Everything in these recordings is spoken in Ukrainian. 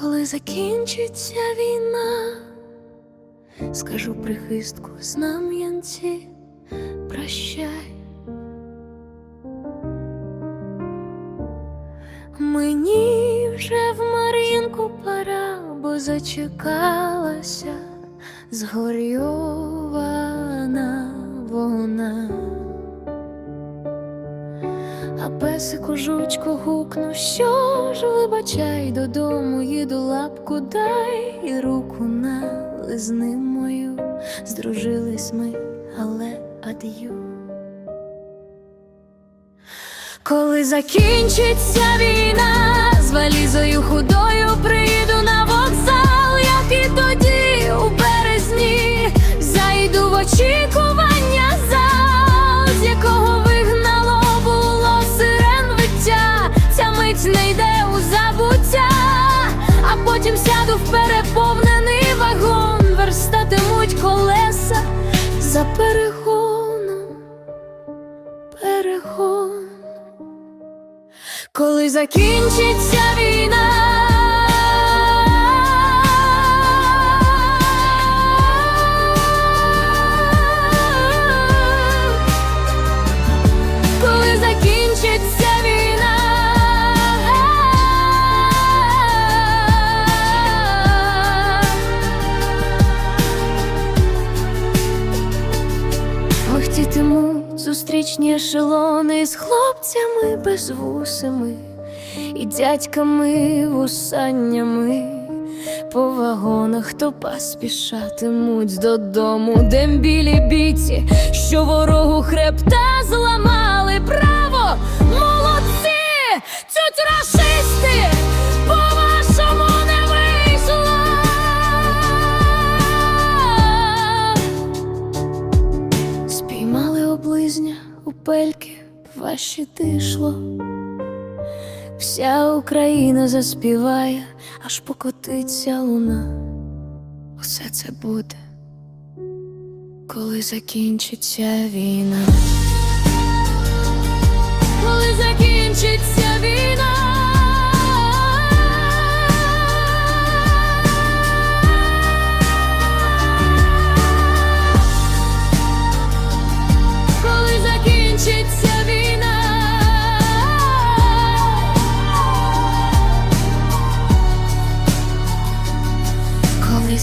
Коли закінчиться війна, скажу прихистку знам'янці, прощай. Мені вже в Мар'їнку пора, бо зачекалася згорьована А песику жучку гукну, що ж вибачай додому, їду лапку дай і руку на лизни мою. Здружились ми, але ад'ю. Коли закінчиться війна, з валізою худою приїду на вокзал, як і тоді у березні, зайду в очікування сяду в переповнений вагон, верстатимуть колеса за перегоном, перегон. Коли закінчиться війна, зустрічні ешелони з хлопцями безвусими і дядьками вусаннями. По вагонах то поспішатимуть додому, дембілі бійці, що ворогу хребта зламали у пельки ваші тишло, Вся Україна заспіває, аж покотиться луна. Усе це буде, коли закінчиться війна.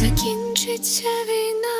Закінчиться війна.